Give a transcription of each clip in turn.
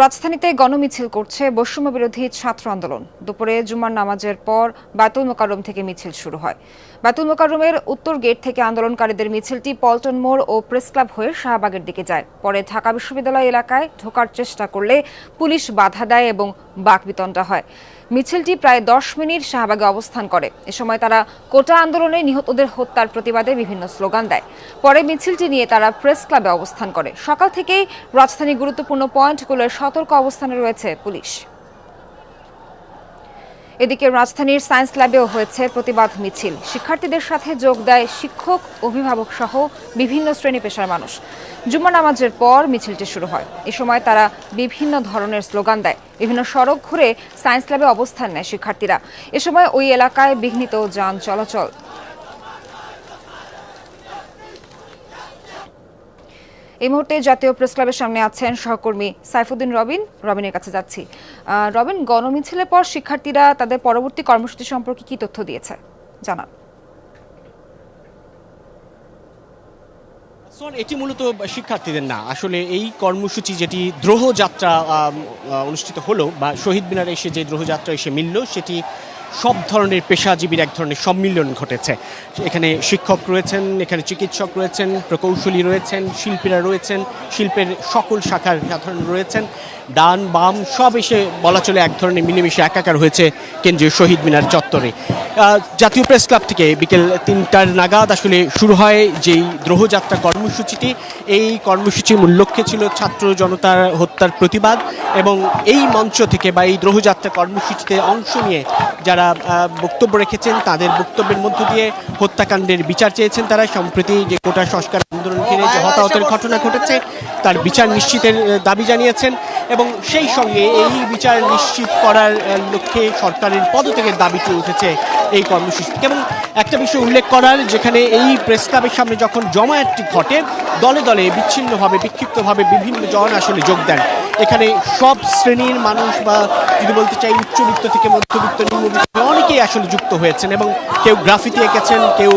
রাজধানীতে গণমিছিল করছে বৈষম্য বিরোধী ছাত্র আন্দোলন। দুপুরে জুমার নামাজের পর বাতুল মোকারম থেকে মিছিল শুরু হয়। বাতুল মোকারমের উত্তর গেট থেকে আন্দোলনকারীদের মিছিলটি পল্টন মোড় ও প্রেস ক্লাব হয়ে শাহবাগের দিকে যায়। পরে ঢাকা বিশ্ববিদ্যালয় এলাকায় ঢোকার চেষ্টা করলে পুলিশ বাধা দেয় এবং বাকবিতণ্ডা হয়। মিছিলটি প্রায় দশ মিনিট শাহবাগে অবস্থান করে। এ সময় তারা কোটা আন্দোলনে নিহতদের হত্যার প্রতিবাদে বিভিন্ন স্লোগান দেয়। পরে মিছিলটি নিয়ে তারা প্রেস ক্লাবে অবস্থান করে। সকাল থেকেই রাজধানীর গুরুত্বপূর্ণ পয়েন্টগুলোর সতর্ক অবস্থানে রয়েছে পুলিশ। এদিকে রাজধানীর সায়েন্স ল্যাবেও হয়েছে প্রতিবাদ মিছিল। শিক্ষার্থীদের সাথে যোগ দেয় শিক্ষক, অভিভাবক সহ বিভিন্ন শ্রেণি পেশার মানুষ। জুম্মা নামাজের পর মিছিলটি শুরু হয়। এ সময় তারা বিভিন্ন ধরনের স্লোগান দেয়। বিভিন্ন সড়ক ঘুরে সায়েন্স ল্যাবে অবস্থান নেয় শিক্ষার্থীরা। এ সময় ওই এলাকায় বিঘ্নিত যান চলাচল। এই মুহূর্তে জাতীয় প্রেস ক্লাবের সামনে আছেন সহকর্মী সাইফুদ্দিন রবিন। রবিনের কাছে যাচ্ছি। রবিন গণমিছিলের পর শিক্ষার্থীরা তাদের পরবর্তী কর্মসূচি সম্পর্কে কি তথ্য দিয়েছে? জানান। এটি মূলত শিক্ষার্থীদের না। আসলে এই কর্মসূচি যেটি দ্রোহ যাত্রা আম, আহ, অনুষ্ঠিত হলো বা শহীদ মিনারে এসে যে দ্রোহ যাত্রা এসে মিলল সেটি সব ধরনের পেশাজীবীর এক ধরনের সম্মিলন ঘটেছে। এখানে শিক্ষক রয়েছেন, এখানে চিকিৎসক রয়েছেন, প্রকৌশলী রয়েছেন, শিল্পীরা রয়েছেন, শিল্পের সকল শাখার সাধারণ রয়েছেন। ডান, বাম, সব এসে বলা চলে এক ধরনের মিলেমিশে একাকার হয়েছে কেন্দ্রীয় শহীদ মিনার চত্বরে। জাতীয় প্রেস ক্লাব থেকে বিকেল তিনটার নাগাদ আসলে শুরু হয় যেই দ্রোহযাত্রা কর্মসূচিটি। এই কর্মসূচির মূল লক্ষ্যে ছিল ছাত্র জনতার হত্যার প্রতিবাদ এবং এই মঞ্চ থেকে বা এই দ্রোহযাত্রা কর্মসূচিতে অংশ নিয়ে যারা বক্তব্য রেখেছেন, তাদের বক্তব্যের মধ্য দিয়ে হত্যাকাণ্ডের বিচার চেয়েছেন তারা। সম্প্রতি যে কোটা সংস্কার আন্দোলন ঘিরে যে হতাহতের ঘটনা ঘটেছে, তার বিচার নিশ্চিতের দাবি জানিয়েছেন এবং সেই সঙ্গে এই বিচার নিশ্চিত করার লক্ষ্যে সরকারের পদত্যাগের দাবিটি উঠেছে এই কর্মসূচি এবং একটা বিষয় উল্লেখ করার, যেখানে এই প্রেস ক্লাবের সামনে যখন জমায়েতটি ঘটে, দলে দলে বিচ্ছিন্নভাবে, বিক্ষিপ্তভাবে বিভিন্ন জন আসলে যোগ দেন। এখানে সব শ্রেণির মানুষ বা যদি বলতে চাই উচ্চবিত্ত থেকে মধ্যবিত্ত নিম্নবিত্ত অনেকেই আসলে যুক্ত হয়েছেন এবং কেউ গ্রাফিতি এঁকেছেন, কেউ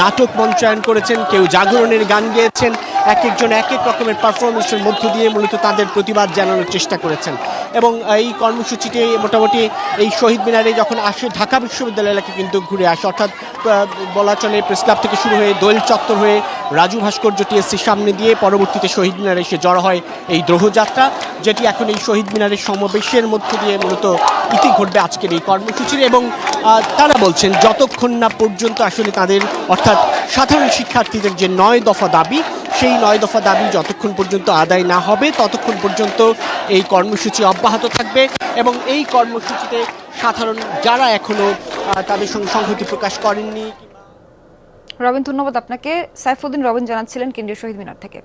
নাটক মঞ্চায়ন করেছেন, কেউ জাগরণের গান গেয়েছেন, এক একজন এক এক রকমের পারফরমেন্সের মধ্য দিয়ে মূলত তাদের প্রতিবাদ জানানোর চেষ্টা করেছেন। এবং এই কর্মসূচিটি মোটামুটি এই শহীদ মিনারে যখন আসে, ঢাকা বিশ্ববিদ্যালয় এলাকা কিন্তু ঘুরে আসে। অর্থাৎ বলা চলে প্রেস ক্লাব থেকে শুরু হয়ে দোয়েল চত্বর হয়ে রাজু ভাস্কর্য টিএসসির সামনে দিয়ে পরবর্তীতে শহীদ মিনারে এসে জড়ো হয় এই দ্রোহযাত্রা, যেটি এখন এই শহীদ মিনারের সমাবেশের মধ্য দিয়ে মূলত ইতি ঘটবে আজকের এই কর্মসূচির এবং তারা বলছেন যতক্ষণ না পর্যন্ত আসলে তাদের, অর্থাৎ সাধারণ শিক্ষার্থীদের যে নয় দফা দাবি, সেই নয় দফা দাবি যতক্ষণ পর্যন্ত আদায় না হবে, ততক্ষণ পর্যন্ত এই কর্মসূচি অব্যাহত থাকবে এবং এই কর্মসূচিতে সাধারণ যারা এখনও তাদের সঙ্গে সংহতি প্রকাশ করেননি। রবিন ধন্যবাদ আপনাকে। সাইফুদ্দিন রবিন জানাচ্ছিলেন কেন্দ্রীয় শহীদ মিনার থেকে।